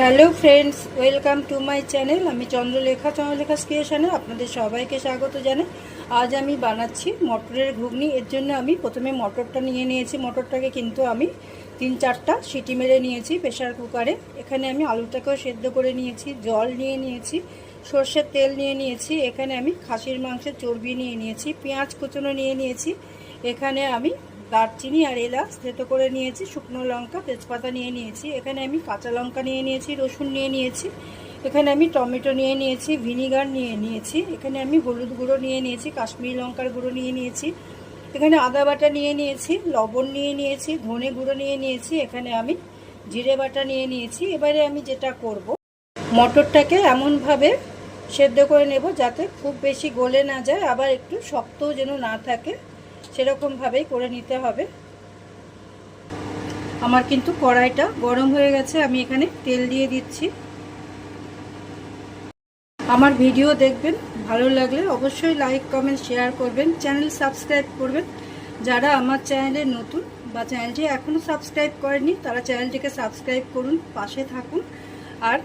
Hello friends, welcome to my channel. আমি চন্দ্রলেখা চন্দ্রলেখা ক্রিয়েশনে আপনাদের সবাইকে স্বাগত জানাই। আজ আমি বানাচ্ছি মটরের ঘুগনি। এর জন্য আমি প্রথমে মটরটা নিয়ে নিয়েছি। মটরটাকে কিন্তু আমি তিন চারটা সিটি মেরে নিয়েছি প্রেশার কুকারে। এখানে আমি আলুটাকেও সেদ্ধ করে নিয়েছি, জল নিয়ে নিয়েছি, সর্ষের তেল নিয়ে নিয়েছি, এখানে আমি খাসির মাংসের চর্বি নিয়ে নিয়েছি, পেঁয়াজ কুচনো নিয়ে নিয়েছি। এখানে আমি দারচিনি আর এলাচ থেতো করে নিয়েছি শুকনো লঙ্কা তেজপাতা নিয়ে নিয়েছি এখানে আমি কাঁচা লঙ্কা নিয়ে নিয়েছি রসুন নিয়ে নিয়েছি এখানে আমি টমেটো নিয়ে নিয়েছি ভিনিগার নিয়ে নিয়েছি এখানে আমি হলুদ গুঁড়ো নিয়ে নিয়েছি কাশ্মীরি লঙ্কার গুঁড়ো নিয়ে নিয়েছি এখানে আদা বাটা নিয়ে নিয়েছি লবণ নিয়ে নিয়েছি ধনে গুঁড়ো নিয়ে নিয়েছি এখানে আমি জিরে বাটা নিয়ে নিয়েছি এবারে আমি যেটা করব মটরটাকে এমনভাবে সেদ্ধ করে নেব যাতে খুব বেশি গলে না যায় আবার একটু শক্তও যেন না থাকে সেরকমভাবেই করে নিতে হবে। আমার কিন্তু কড়াইটা গরম হয়ে গেছে, আমি এখানে তেল দিয়ে দিচ্ছি। আমার ভিডিও দেখবেন, ভালো লাগলে অবশ্যই লাইক, কমেন্ট, শেয়ার করবেন, চ্যানেল সাবস্ক্রাইব করবেন। যারা আমার চ্যানেলে নতুন বা চ্যানেলটি এখনও সাবস্ক্রাইব করেনি তারা চ্যানেলটিকে সাবস্ক্রাইব করুন, পাশে থাকুন। আর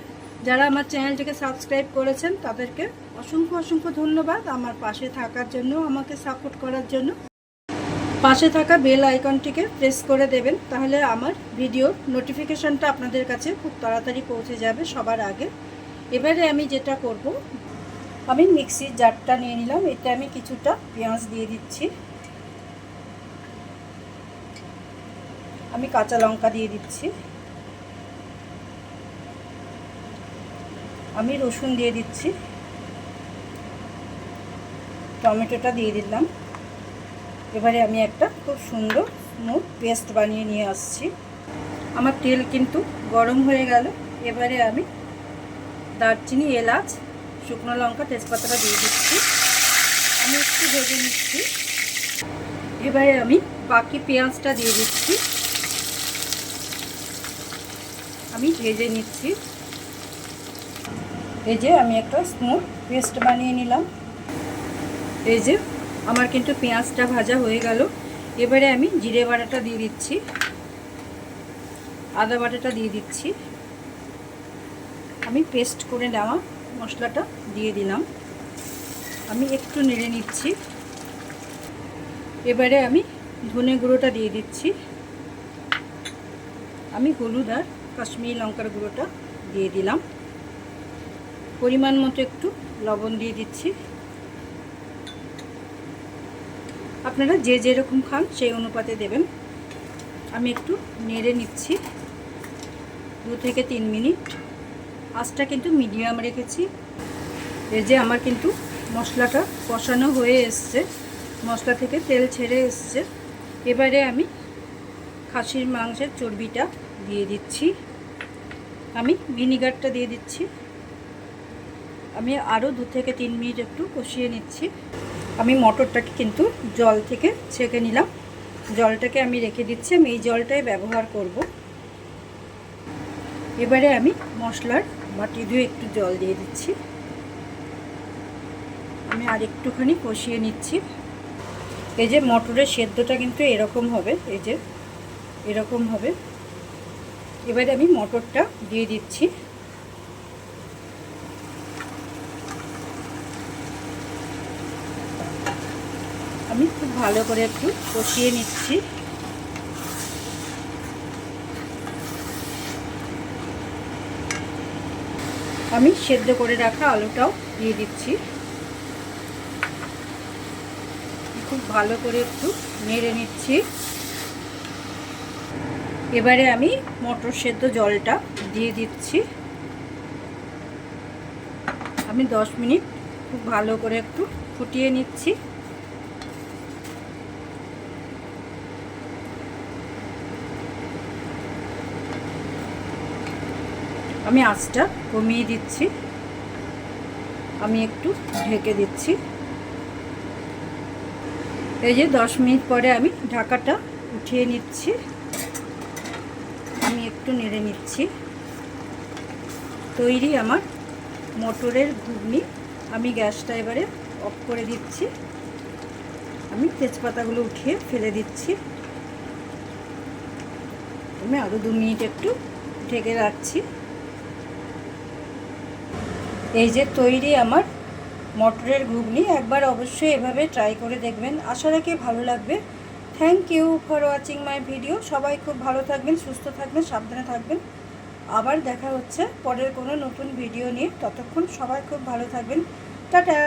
যারা আমার চ্যানেলটিকে সাবস্ক্রাইব করেছেন, তাদেরকে অসংখ্য অসংখ্য ধন্যবাদ আমার পাশে থাকার জন্য, আমাকে সাপোর্ট করার জন্য। পাশে থাকা বেল আইকনটিকে প্রেস করে দেবেন, তাহলে আমার ভিডিওর নোটিফিকেশনটা আপনাদের কাছে খুব তাড়াতাড়ি পৌঁছে যাবে সবার আগে। এবারে আমি যেটা করব, আমি মিক্সির জারটা নিয়ে নিলাম, এতে আমি কিছুটা পেঁয়াজ দিয়ে দিচ্ছি। আমি কাঁচা লঙ্কা দিয়ে দিচ্ছি। আমি রসুন দিয়ে দিচ্ছি। টমেটোটা দিয়ে দিলাম। এবারে আমি একটা খুব সুন্দর স্মুথ পেস্ট বানিয়ে নিয়ে আসছি। আমার তেল কিন্তু গরম হয়ে গেল। এবারে আমি দারচিনি, এলাচ, শুকনো লঙ্কা, তেজপাতাটা দিয়ে দিচ্ছি। আমি একটু ভেজে নিচ্ছি। এবারে আমি বাকি পেঁয়াজটা দিয়ে দিচ্ছি। আমি ভেজে নিচ্ছি। ভেজে আমি একটা স্মুথ পেস্ট বানিয়ে নিলাম। এই যে আমার কিন্তু পেঁয়াজটা ভাজা হয়ে গেল। এবারে আমি জিরে বাটাটা দিয়ে দিচ্ছি। আদা বাটাটা দিয়ে দিচ্ছি। আমি পেস্ট করে নেওয়া মশলাটা দিয়ে দিলাম। আমি একটু নেড়ে নিচ্ছি। এবারে আমি ধনে গুঁড়োটা দিয়ে দিচ্ছি। আমি হলুদ আর কাশ্মীরি লঙ্কার গুঁড়োটা দিয়ে দিলাম। পরিমাণ মতো একটু লবণ দিয়ে দিচ্ছি। আপনারা যে যেরকম খান সেই অনুপাতে দেবেন। আমি একটু নেড়ে নিচ্ছি। দু থেকে তিন মিনিট। আঁচটা কিন্তু মিডিয়াম রেখেছি। এই যে আমার কিন্তু মশলাটা কষানো হয়ে এসছে। মশলা থেকে তেল ছেড়ে এসছে। এবারে আমি খাসির মাংসের চর্বিটা দিয়ে দিচ্ছি। আমি ভিনিগারটা দিয়ে দিচ্ছি। আমি আরও দু থেকে তিন মিনিট একটু কষিয়ে নিচ্ছি। আমি মটরটাকে কিন্তু জল থেকে ছেঁকে নিলাম। জলটাকে আমি রেখে দিচ্ছি। আমি এই জলটাই ব্যবহার করব। এবারে আমি মশলার বাটি দিয়ে একটু জল দিয়ে দিচ্ছি। আমি আর একটুখানি কষিয়ে নিচ্ছি। এই যে মটরের সেদ্ধটা কিন্তু এরকম হবে। এই যে এরকম হবে। এবারে আমি মটরটা দিয়ে দিচ্ছি। আমি খুব ভালো করে একটু কষিয়ে নিচ্ছি। আমি সেদ্ধ করে রাখা আলুটাও দিয়ে দিচ্ছি। খুব ভালো করে একটু নেড়ে নিচ্ছি। এবারে আমি মটর সেদ্ধ জলটা দিয়ে দিচ্ছি। আমি দশ মিনিট খুব ভালো করে একটু ফুটিয়ে নিচ্ছি। আমি আঁচটা কমিয়ে দিচ্ছি। আমি একটু ঢেকে দিচ্ছি। এই যে দশ মিনিট পরে আমি ঢাকাটা উঠিয়ে নিচ্ছি। আমি একটু নেড়ে নিচ্ছি। তৈরি আমার মোটরের ঘুগনি। আমি গ্যাসটা এবারে অফ করে দিচ্ছি। আমি তেজপাতাগুলো উঠিয়ে ফেলে দিচ্ছি। আমি আরও দু মিনিট একটু ঢেকে রাখছি। এই যে তৈরি আমার মটরের ঘুগনি, একবার অবশ্যই এভাবে ট্রাই করে দেখবেন। আশা রাখি ভালো লাগবে। Thank you for watching my video সবাই খুব ভালো থাকবেন, সুস্থ থাকবেন, সাবধানে থাকবেন। আবার দেখা হচ্ছে পরের কোনো নতুন ভিডিও নিয়ে। ততক্ষণ সবাই খুব ভালো থাকবেন। টাটা!